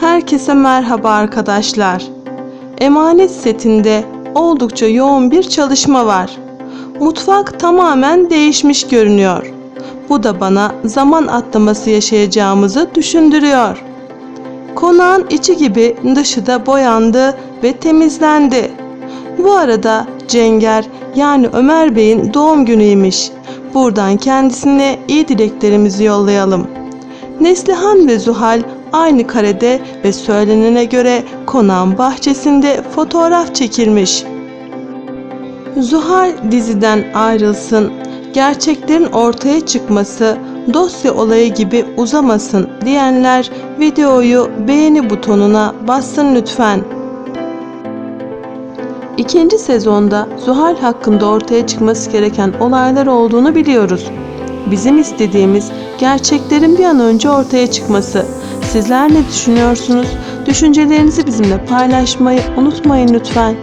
Herkese merhaba arkadaşlar. Emanet setinde oldukça yoğun bir çalışma var. Mutfak tamamen değişmiş görünüyor. Bu da bana zaman atlaması yaşayacağımızı düşündürüyor. Konağın içi gibi dışı da boyandı ve temizlendi. Bu arada Cenger yani Ömer Bey'in doğum günüymüş. Buradan kendisine iyi dileklerimizi yollayalım. Neslihan ve Zuhal aynı karede ve söylenene göre konağın bahçesinde fotoğraf çekilmiş. Zuhal diziden ayrılsın, gerçeklerin ortaya çıkması, dosya olayı gibi uzamasın diyenler videoyu beğeni butonuna bassın lütfen. İkinci sezonda Zuhal hakkında ortaya çıkması gereken olaylar olduğunu biliyoruz. Bizim istediğimiz gerçeklerin bir an önce ortaya çıkması. Sizler ne düşünüyorsunuz? Düşüncelerinizi bizimle paylaşmayı unutmayın lütfen.